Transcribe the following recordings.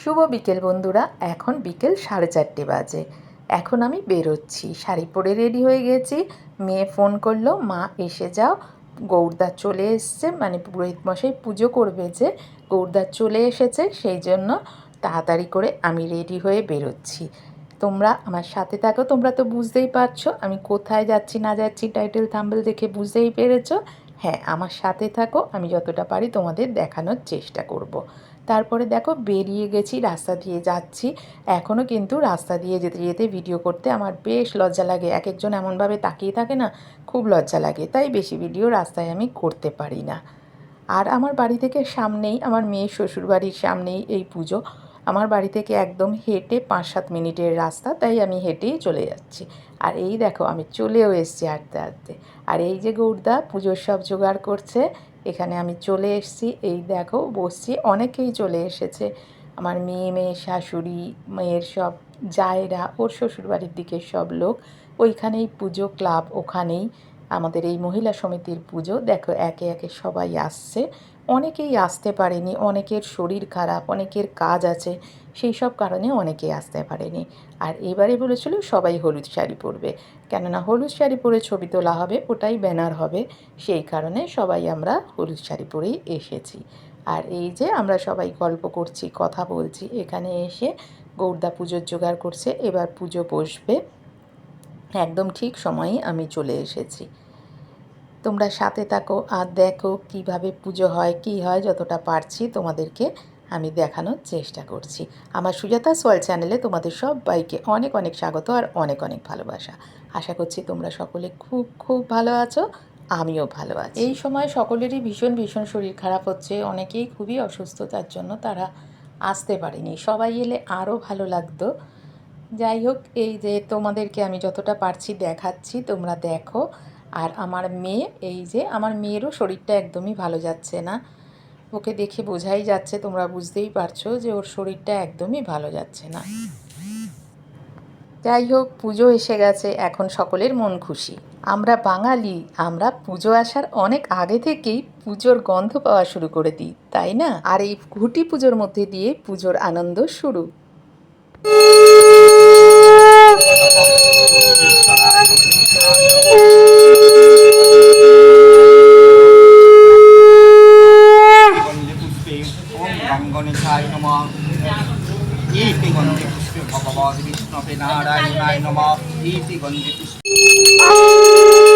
শুভ বিকেল বন্ধুরা, এখন বিকেল সাড়ে চারটে বাজে। এখন আমি বেরোচ্ছি। শাড়ি পরে রেডি হয়ে গেছি। মেয়ে ফোন করল, মা, এসে যাও। গৌরদা চলে এসছে মানে পুরোহিত মশাই পুজো করবে যে, গৌরদা চলে এসেছে, সেই জন্য তাড়াতাড়ি করে আমি রেডি হয়ে বেরোচ্ছি। তোমরা আমার সাথে থাকো, তোমরা তো বুঝতেই পারছ, আমি কোথায় যাচ্ছি, না যাচ্ছি টাইটেল থাম্বেল দেখে বুঝতেই পেরেছ? হ্যাঁ আমার সাথে থাকো, আমি যতটা পারি তোমাদের দেখানোর চেষ্টা করব। তারপরে দেখো বেরিয়ে গেছি, রাস্তা দিয়ে যাচ্ছি। এখনও কিন্তু রাস্তা দিয়ে যেতে যেতে ভিডিও করতে আমার বেশ লজ্জা লাগে। এক একজন এমনভাবে তাকিয়ে থাকে না, খুব লজ্জা লাগে। তাই বেশি ভিডিও রাস্তায় আমি করতে পারি না। আর আমার বাড়ি থেকে সামনেই, আমার মেয়ের শ্বশুরবাড়ির সামনেই এই পুজো। আমার বাড়ি থেকে একদম হেঁটে পাঁচ সাত মিনিটের রাস্তা, তাই আমি হেঁটেই চলে যাচ্ছি। আর এই দেখো, আমি চলেও এসেছি হাঁটতে হাঁটতে। আর এই যে গৌরদা পুজোর সব জোগাড় করছে এখানে আমি চলে এসেছি। এই দেখো, বসছি। অনেকেই চলে এসেছে। আমার মেয়ে মেয়ে, শাশুড়ি, মেয়ের সব জায়েরা, ওর শ্বশুরবাড়ির দিকের সব লোক। ওইখানেই পুজো ক্লাব, ওখানেই আমাদের এই মহিলা সমিতির পুজো। দেখো, একে একে সবাই আসছে। অনেকেই আসতে পারেনি, অনেকের শরীর খারাপ, অনেকের কাজ আছে, সেই সব কারণে অনেকেই আসতে পারেনি। আর এবারে বলেছিল সবাই হলুদ শাড়ি পরবে। কেননা হলুদ শাড়ি পরে ছবি তোলা হবে, ওটাই ব্যানার হবে। সেই কারণে সবাই আমরা হলুদ শাড়ি পরেই এসেছি। আর এই যে আমরা সবাই গল্প করছি, কথা বলছি, এখানে এসে গৌরদা পুজোর জোগাড় করছে, এবার পুজো বসবে। একদম ঠিক সময়েই আমি চলে এসেছি। তোমরা সাথে থাকো আর দেখো কীভাবে পুজো হয়, কি হয়, যতটা পারছি তোমাদেরকে আমি দেখানোর চেষ্টা করছি। আমার সুজাতা সোয়াল চ্যানেলে তোমাদের সবাইকে অনেক অনেক স্বাগত আর অনেক অনেক ভালোবাসা। আশা করছি তোমরা সকলে খুব খুব ভালো আছো, আমিও ভালো আছি। এই সময় সকলেরই ভীষণ ভীষণ শরীর খারাপ হচ্ছে, অনেকেই খুবই অসুস্থতার জন্য তারা আসতে পারেনি। সবাই এলে আরও ভালো লাগতো। যাই হোক, এই যে তোমাদেরকে আমি যতটা পারছি দেখাচ্ছি, তোমরা দেখো। আর আমার মেয়ে, এই যে আমার মেয়েরও শরীরটা একদমই ভালো যাচ্ছে না। ওকে দেখে বোঝাই যাচ্ছে, তোমরা বুঝতেই পারছ যে ওর শরীরটা একদমই ভালো যাচ্ছে না। যাই হোক, পুজো এসে গেছে, এখন সকলের মন খুশি। আমরা বাঙালি, আমরা পুজো আসার অনেক আগে থেকেই পুজোর গন্ধ পাওয়া শুরু করে দিই, তাই না? আর এই ঘুটি পুজোর মধ্যে দিয়ে পুজোর আনন্দ শুরু। ইতি গন্ধে পুষ্পে ভগবদ বিষ্ণবে নারায়ণায় নম ইতি গন্ধে পুষ্পে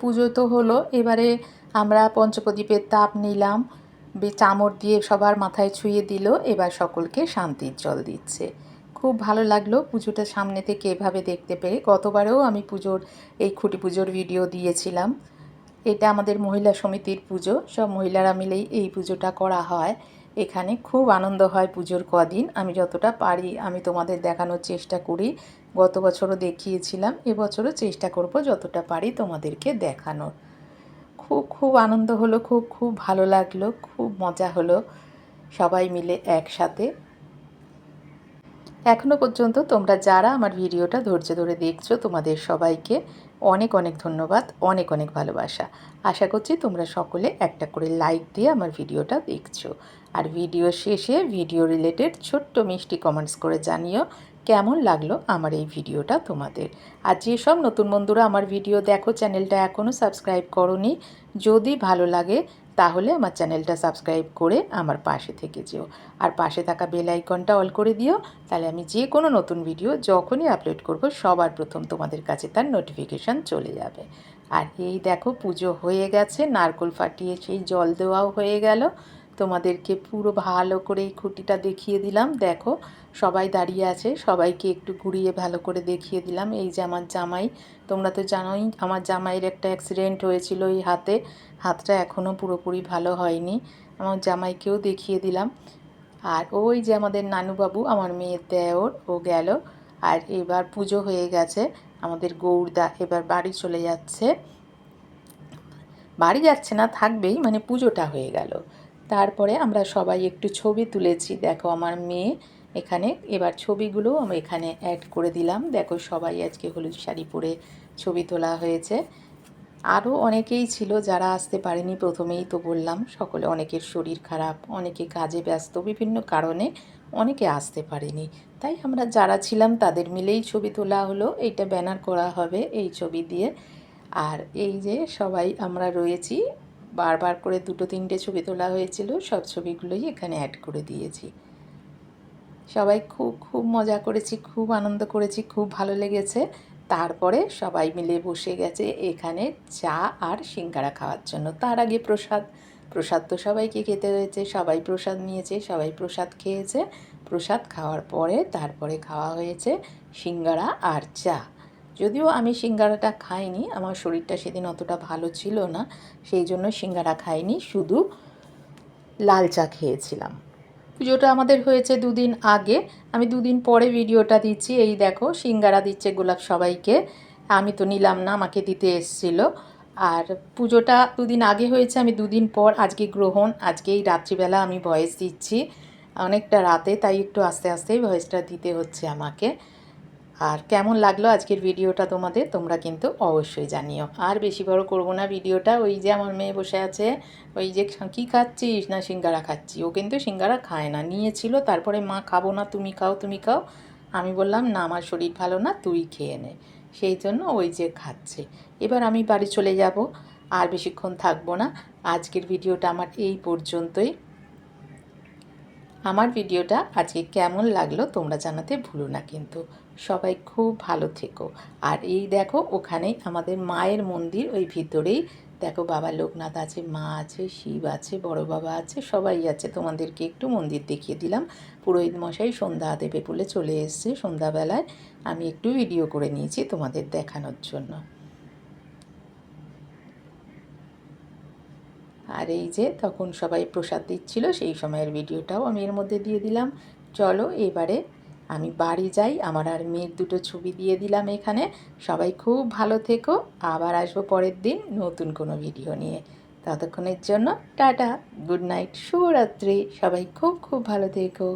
পুজো তো হলো। এবারে আমরা পঞ্চপ্রদীপের তাপ নিলাম চামড় দিয়ে সবার মাথায় ছুঁয়ে দিল, এবার সকলকে শান্তির জল দিচ্ছে। খুব ভালো লাগল পুজোটা সামনে থেকে এভাবে দেখতে পেরে। গতবারেও আমি পুজোর, এই খুঁটি পুজোর ভিডিও দিয়েছিলাম। এটা আমাদের মহিলা সমিতির পুজো, সব মহিলারা মিলেই এই পুজোটা করা হয়। এখানে খুব আনন্দ হয় পুজোর কদিন। আমি যতটা পারি আমি তোমাদের দেখানোর চেষ্টা করি। গত বছরও দেখিয়েছিলাম এবছরও চেষ্টা করব যতটা পারি তোমাদেরকে দেখানোর। খুব খুব আনন্দ হলো, খুব খুব ভালো লাগল, খুব মজা হলো, সবাই মিলে একসাথে। এখনও পর্যন্ত তোমরা যারা আমার ভিডিওটা ধৈর্য ধরে দেখছ, তোমাদের সবাইকে অনেক অনেক ধন্যবাদ, অনেক অনেক ভালোবাসা। আশা করছি তোমরা সকলে একটা করে লাইক দিয়ে আমার ভিডিওটা দেখছ। আর ভিডিও শেষে ভিডিও রিলেটেড ছোট্ট মিষ্টি কমেন্টস করে জানিও কেমন লাগল আমার এই ভিডিওটা তোমাদের? আর যেসব নতুন বন্ধুরা আমার ভিডিও দেখো, চ্যানেলটা এখনও সাবস্ক্রাইব করনি, যদি ভালো লাগে তাহলে আমার চ্যানেলটা সাবস্ক্রাইব করে আমার পাশে থেকে যেও। আর পাশে থাকা বেল আইকনটা অল করে দিও, তাহলে আমি যে কোনো নতুন ভিডিও যখনই আপলোড করব, সবার প্রথম তোমাদের কাছে তার নোটিফিকেশান চলে যাবে। আর এই দেখো, পুজো হয়ে গেছে, নারকোল ফাটিয়ে সেই জল দেওয়াও হয়ে গেল। তোমাদেরকে পুরো ভালো করে এই খুঁটিটা দেখিয়ে দিলাম। দেখো, সবাই দাঁড়িয়ে আছে, সবাইকে একটু ঘুরিয়ে ভালো করে দেখিয়ে দিলাম। এই যে আমার জামাই, তোমরা তো জানোই, আমার জামাইয়ের একটা অ্যাক্সিডেন্ট হয়েছিল এই হাতে। হাতটা এখনও পুরোপুরি ভালো হয়নি। আমার জামাইকেও দেখিয়ে দিলাম। আর ওই যে আমাদের নানুবাবু, আমার মেয়ের দেওর, ও গেল। আর এবার পুজো হয়ে গেছে। আমাদের গৌরদা এবার বাড়ি চলে যাচ্ছে। বাড়ি যাচ্ছে না, থাকবেই মানে পুজোটা হয়ে গেল। তারপরে আমরা সবাই একটু ছবি তুলেছি। দেখো আমার মেয়ে এখানে। এবার ছবিগুলো আমি এখানে অ্যাড করে দিলাম। দেখো সবাই আজকে হলুদ শাড়ি পরে ছবি তোলা হয়েছে। আরও অনেকেই ছিল যারা আসতে পারেনি, প্রথমেই তো বললাম, সকলে অনেকের শরীর খারাপ, অনেকে কাজে ব্যস্ত, বিভিন্ন কারণে অনেকে আসতে পারেনি। তাই আমরা যারা ছিলাম তাদের মিলেই ছবি তোলা হলো, এইটা ব্যানার করা হবে এই ছবি দিয়ে। আর এই যে সবাই আমরা রয়েছি বারবার করে দুটো তিনটে ছবি তোলা হয়েছিল, সব ছবিগুলোই এখানে অ্যাড করে দিয়েছি। সবাই খুব খুব মজা করেছি, খুব আনন্দ করেছি, খুব ভালো লেগেছে। তারপরে সবাই মিলে বসে গেছে এখানে চা আর সিঙ্গারা খাওয়ার জন্য। তার আগে প্রসাদ প্রসাদ তো সবাইকে খেতে হয়েছে, সবাই প্রসাদ নিয়েছে, সবাই প্রসাদ খেয়েছে। প্রসাদ খাওয়ার পরে তারপরে খাওয়া হয়েছে সিঙ্গারা আর চা। যদিও আমি সিঙ্গারাটা খাইনি, আমার শরীরটা সেদিন অতটা ভালো ছিল না, সেই জন্য সিঙ্গারা খাইনি, শুধু লাল চা খেয়েছিলাম। পুজোটা আমাদের হয়েছে দুদিন আগে, আমি দুদিন পরে ভিডিওটা দিচ্ছি, এই দেখো সিঙ্গারা দিচ্ছে গোলাপ সবাইকে, আমি তো নিলাম না, আমাকে দিতে এসছিল। আর পুজোটা দুদিন আগে হয়েছে, আমি দুদিন পর আজকে গ্রহণ, আজকেই রাত্রিবেলা আমি ভয়েস দিচ্ছি, অনেকটা রাতে, তাই একটু আস্তে আস্তেই ভয়েসটা দিতে হচ্ছে আমাকে। আর কেমন লাগল আজকের ভিডিওটা তোমাদের, তোমরা কিন্তু অবশ্যই জানিও। আর বেশি বড় করব না ভিডিওটা, ওই যে আমার মেয়ে বসে আছে, ওই যে কী খাচ্ছিস? না, সিঙ্গারা খাচ্ছি। ও কিন্তু সিঙ্গারা খায় না, নিয়েছিল, তারপরে মা, খাব না, তুমি খাও তুমি খাও। আমি বললাম, না, আমার শরীর ভালো না, তুই খেয়ে নে। সেই জন্য ওই যে খাচ্ছে। এবার আমি বাড়ি চলে যাব, আর বেশিক্ষণ থাকব না। আজকের ভিডিওটা আমার এই পর্যন্তই। আমার ভিডিওটা আজকে কেমন লাগল তোমরা জানাতে ভুলো না কিন্তু। সবাই খুব ভালো থেকো। আর এই দেখো ওখানেই আমাদের মায়ের মন্দির, ওই ভিতরেই। দেখো, বাবা লোকনাথ আছে, মা আছে, শিব আছে, বড় বাবা আছে, সবাই আছে। তোমাদেরকে একটু মন্দির দেখিয়ে দিলাম। পুরোহিত মশাই সন্ধ্যা দেবে বলে চলে এসছে সন্ধ্যাবেলায়। আমি একটু ভিডিও করে নিয়েছি তোমাদের দেখানোর জন্য। আর এই যে তখন সবাই প্রসাদ দিচ্ছিল, সেই সময়ের ভিডিওটাও আমি এর মধ্যে দিয়ে দিলাম। চলো এবারে আমি বাড়ি যাই, আমার আর মেয়ের দুটো ছবি দিয়ে দিলাম এখানে। সবাই খুব ভালো থেকো, আবার আসব পরের দিন নতুন কোনো ভিডিও নিয়ে। ততক্ষণের জন্য টাটা, গুড নাইট, শুভরাত্রি, সবাই খুব খুব ভালো থেকো।